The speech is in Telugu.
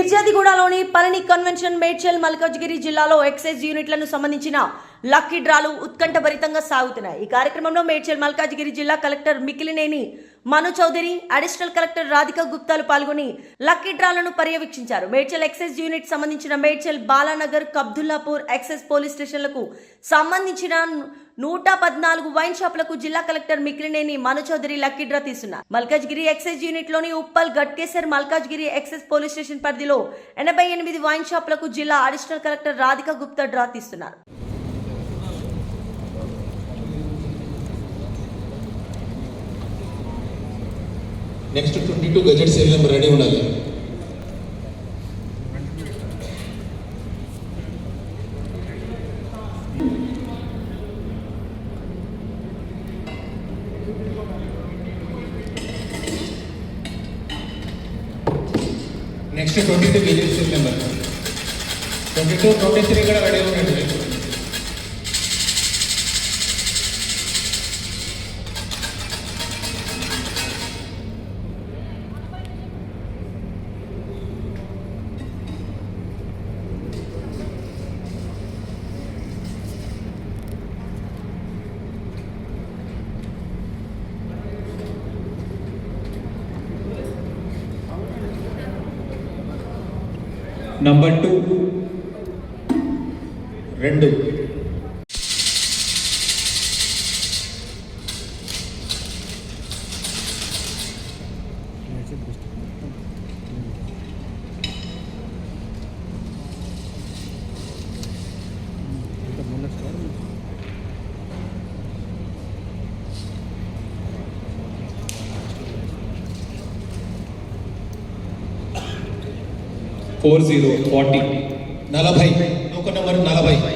మిర్జాదిగూడలోని పళని కన్వెన్షన్ మేడ్చల్ మల్కాజ్గిరి జిల్లాలో ఎక్సైజ్ యూనిట్లను సంబంధించిన లక్కీ డ్రాలు ఉత్కంఠభరితంగా సాగుతున్నాయి. ఈ కార్యక్రమంలో మేడ్చల్ మల్కాజ్గిరి జిల్లా collector Mikkilineni Manu Chowdary additional collector Radhika గుప్తాలు పాల్గొని లక్కీ డ్రాలను పర్యవేక్షించారు. మేడ్చల్ ఎక్సైజ్ యూనిట్ సంబంధించిన మేడ్చల్ బాలానగర్ కబ్దుల్లాపూర్ ఎక్సైజ్ పోలీస్ స్టేషన్లకు సంబంధించిన నూట పద్నాలుగు వైన్ షాపులకు జిల్లా collector Mikkilineni Manu Chowdary lucky draw తీస్తున్నారు. Malkajgiri excise యూనిట్లోని Uppal Ghatkesar Malkajgiri excise police station పరిధిలో ఎనభై ఎనిమిది వైన్ షాపులకు జిల్లా additional collector Radhika Gupta draw తీస్తున్నారు. Next twenty two gazette sale number ready ఉండాలి. Next twenty two gazette sale number twenty two twenty three కూడా నంబర్ టూ రెండు ఫోర్ జీరో ఫార్టీ. నలభై. ఒక నెంబర్ నలభై.